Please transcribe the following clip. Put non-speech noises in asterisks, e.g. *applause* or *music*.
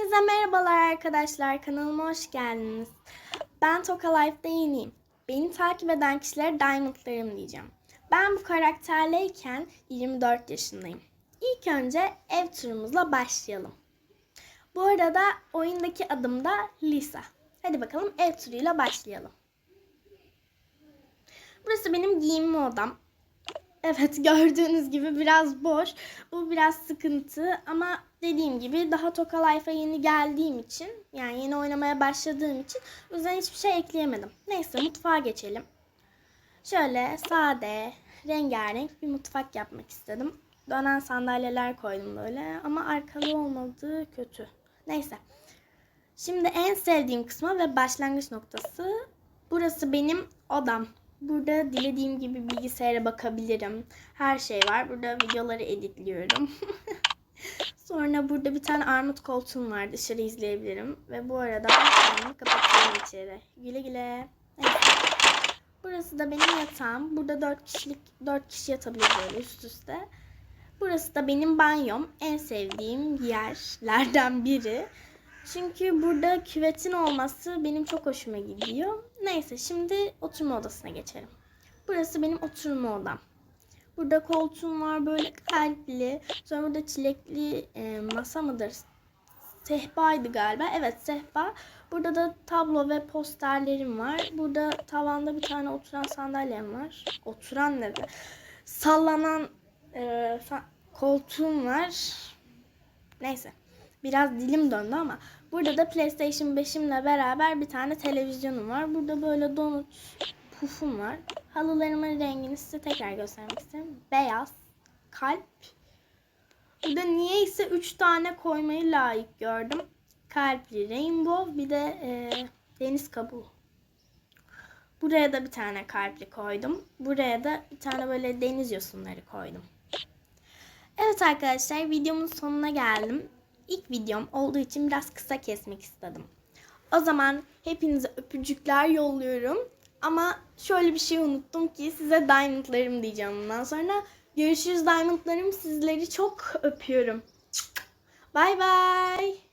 Herkese merhabalar arkadaşlar. Kanalıma hoş geldiniz. Ben Toka Life'da yeniyim. Beni takip eden kişilere Diamond'larım diyeceğim. Ben bu karakterleyken 24 yaşındayım. İlk önce ev turumuzla başlayalım. Bu arada oyundaki adım da Lisa. Hadi bakalım ev turuyla başlayalım. Burası benim giyinme odam. Evet *laughs* gördüğünüz gibi biraz boş. Bu biraz sıkıntı ama dediğim gibi daha Toka Life'a yeni geldiğim için yani yeni oynamaya başladığım için o yüzden hiçbir şey ekleyemedim. Neyse mutfağa geçelim. Şöyle sade, rengarenk bir mutfak yapmak istedim. Dönen sandalyeler koydum böyle ama arkalı olmadığı kötü. Neyse. Şimdi en sevdiğim kısmı ve başlangıç noktası. Burası benim odam. Burada dilediğim gibi bilgisayara bakabilirim. Her şey var. Burada videoları editliyorum. *laughs* Sonra burada bir tane armut koltuğum var. Dışarı izleyebilirim. Ve bu arada kapatıyorum içeri. Güle güle. Neyse. Burası da benim yatağım. Burada 4 kişilik 4 kişi yatabilir böyle üst üste. Burası da benim banyom. En sevdiğim yerlerden biri. Çünkü burada küvetin olması benim çok hoşuma gidiyor. Neyse şimdi oturma odasına geçelim. Burası benim oturma odam. Burada koltuğum var böyle kalpli. Sonra burada çilekli e, masa mıdır? Sehpaydı galiba. Evet sehpa. Burada da tablo ve posterlerim var. Burada tavanda bir tane oturan sandalyem var. Oturan ne be? Sallanan e, koltuğum var. Neyse. Biraz dilim döndü ama burada da PlayStation 5'imle beraber bir tane televizyonum var. Burada böyle donut pufum var. Halılarımın rengini size tekrar göstermek isterim. Beyaz, kalp. Burada niyeyse 3 tane koymayı layık gördüm. Kalpli, rainbow bir de e, deniz kabuğu. Buraya da bir tane kalpli koydum. Buraya da bir tane böyle deniz yosunları koydum. Evet arkadaşlar videomun sonuna geldim. İlk videom olduğu için biraz kısa kesmek istedim. O zaman hepinize öpücükler yolluyorum. Ama şöyle bir şey unuttum ki size diamondlarım diyeceğim bundan sonra. Görüşürüz diamondlarım. Sizleri çok öpüyorum. Bay bay.